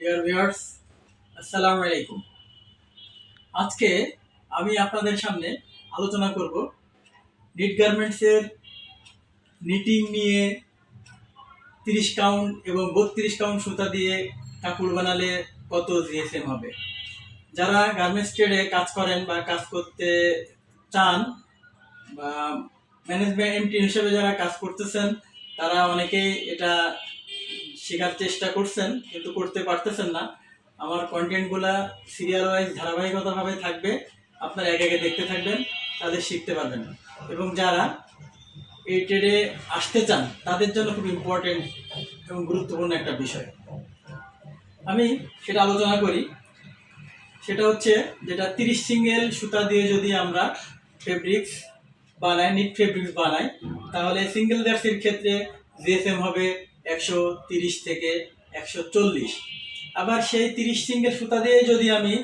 Dear viewers আসসালামু আলাইকুম। আজকে আমি আপনাদের সামনে আলোচনা করব নিট গার্মেন্টসের নিটিং নিয়ে তিরিশ কাউন্ট এবং বত্রিশ কাউন্ট সুতা দিয়ে কাপড় বানালে কত জিএসএম হবে? যারা গার্মেন্টস ট্রেডে কাজ করেন বা কাজ করতে চান বা ম্যানেজমেন্ট এমটি হিসেবে যারা কাজ করতেছেন, তারা অনেকেই এটা শেখার চেষ্টা করছেন, কিন্তু করতে পারতেছেন না। আমার কন্টেন্টগুলা সিরিয়াল ওয়াইজ ধারাবাহিকতাভাবে থাকবে। আপনারা একে একে দেখতে থাকবেন, তাদের শিখতে পারবেন। এবং যারা এই ট্রেডে আসতে চান, তাদের জন্য খুব ইম্পর্টেন্ট এবং গুরুত্বপূর্ণ একটা বিষয়। আমি সেটা আলোচনা করি। সেটা হচ্ছে যেটা তিরিশ সিঙ্গেল সুতা দিয়ে যদি আমরা ফেব্রিক্স বানাই নিট ফেব্রিক্স বানাই, তাহলে সিঙ্গেল জার্সির ক্ষেত্রে জিএসএম হবে একশো তিরিশ থেকে একশো চল্লিশ। আবার সেই তিরিশ সিঙ্গেল সুতা দিয়ে যদি আমি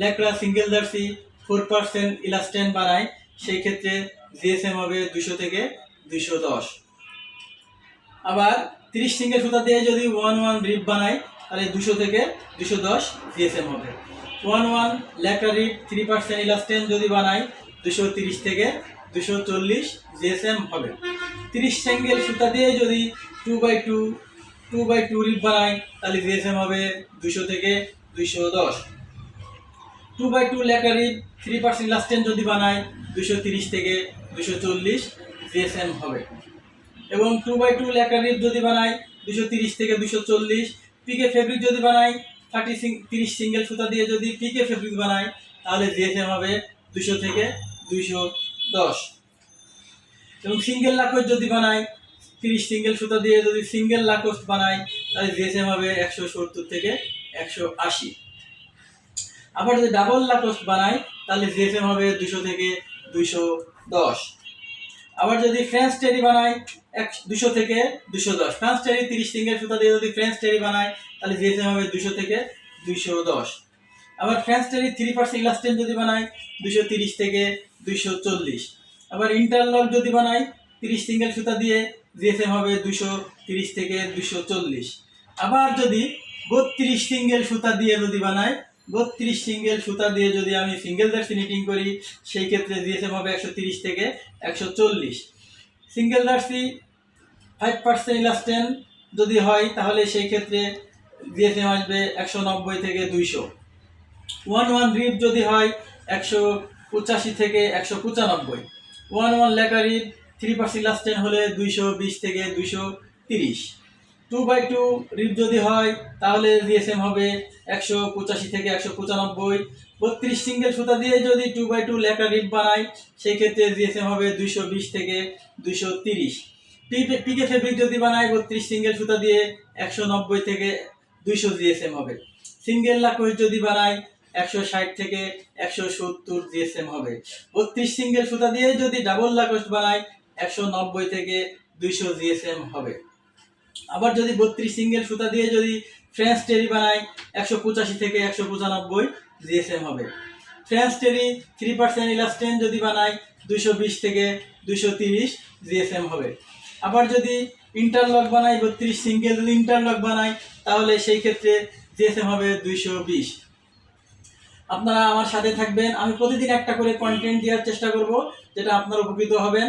Lycra single jersey, four percent elastane বানাই, সেই ক্ষেত্রে জিএসএম হবে দুশো থেকে দুশো দশ। আবার তিরিশ সিঙ্গেল সুতা দিয়ে যদি ওয়ান ওয়ান রিপ বানাই, তাহলে দুশো থেকে দুশো দশ জিএসএম হবে। One one Lycra rib three percent elastane যদি বানাই দুশো তিরিশ থেকে দুশো চল্লিশ জিএসএম হবে। তিরিশ সিঙ্গেল সুতা দিয়ে যদি two by two two by two rib বানাই, তাহলে জিএসএম হবে দুশো থেকে দুশো দশ। টু বাই টু লেখা রিপ থ্রি পার্সেন্ট লাস্টেন যদি বানাই দুশো তিরিশ থেকে দুশো চল্লিশ জিএসএম হবে। এবং টু বাই টু লেখা রিপ যদি বানাই দুশো তিরিশ থেকে দুশো চল্লিশ পিকে ফেব্রিক যদি বানাই থার্টি তিরিশ সিঙ্গেল সুতা দিয়ে যদি পিকে ফেব্রিক বানাই, তাহলে জিএসএম হবে দুশো থেকে দুইশো দশ। এবং সিঙ্গেল লাকোস যদি বানাই তিরিশ সিঙ্গেল সুতা দিয়ে যদি সিঙ্গেল লাকোস্ট বানাই, তাহলে জিএসএম হবে একশো সত্তর থেকে একশো আশি। আবার যদি ডাবল লাকোস বানাই, তাহলে জিএসএম হবে দুশো থেকে দুইশো দশ। আবার যদি ফ্রেঞ্চ টেরি বানাই, এক, দুশো থেকে দুশো দশ। ফ্রেঞ্চ টেরি তিরিশ সিঙ্গেল সুতা দিয়ে যদি ফ্রেঞ্চ টেরি বানাই, তাহলে জিএসএম হবে দুশো থেকে দুশো দশ। আবার French terry three percent elastane যদি বানাই, দুশো তিরিশ থেকে দুইশো চল্লিশ। আবার ইন্টারলক যদি বানাই, তিরিশ সিঙ্গেল সুতা দিয়ে জিএসএম হবে দুশো তিরিশ থেকে দুশো চল্লিশ। আবার যদি বত্রিশ সিঙ্গেল সুতা দিয়ে যদি বানাই, বত্রিশ সিঙ্গেল সুতা দিয়ে যদি আমি সিঙ্গেল জার্সি নিটিং করি, সেই ক্ষেত্রে জিএসএম হবে একশো তিরিশ থেকে একশো চল্লিশ। Single jersey five percent elastane যদি হয়, তাহলে সেই ক্ষেত্রে জিএসএম আসবে একশো নব্বই থেকে দুইশো। ওয়ান ওয়ান রিপ যদি হয়, একশো পঁচাশি থেকে একশো পঁচানব্বই। ওয়ান ওয়ান লেখা রিপ থ্রি পার্সেন্ট লাস্টেন হলে দুইশো বিশ থেকে দুইশো তিরিশ। টু বাই টু রিপ যদি হয়, তাহলে জিএসএম হবে একশো পঁচাশি থেকে একশো পঁচানব্বই। বত্রিশ সিঙ্গেল সুতা দিয়ে যদি টু বাই টু লেখা রিপ বানাই সেই ক্ষেত্রে জিএসএম হবে দুইশো বিশ থেকে দুইশো তিরিশ। পিকে ফেব্রিক যদি বানাই বত্রিশ সিঙ্গেল সুতা দিয়ে একশো নব্বই থেকে দুইশো জিএসএম হবে। সিঙ্গেল লাকোস যদি বানাই একশো ষাট থেকে একশো সত্তর জিএসএম হবে। বত্রিশ সিঙ্গেল সুতা দিয়ে যদি ডাবল লাকোস বানাই একশো নব্বই থেকে দুইশো জিএসএম হবে। আবার যদি বত্রিশ সিঙ্গেল সুতা দিয়ে যদি ফ্রেঞ্চ টেরি বানাই, একশো পঁচাশি থেকে একশো পঁচানব্বই জিএসএম হবে। French terry three percent elastane যদি বানাই, দুইশো বিশ থেকে দুইশো তিরিশ জিএসএম হবে। আবার যদি ইন্টারলক বানাই, বত্রিশ সিঙ্গেল যদি ইন্টারলক বানাই, তাহলে সেই ক্ষেত্রে জিএসএম হবে দুইশো বিশ। আপনারা আমার সাথে থাকবেন। আমি প্রতিদিন একটা করে কন্টেন্ট দেওয়ার চেষ্টা করব, যেটা আপনারা উপকৃত হবেন।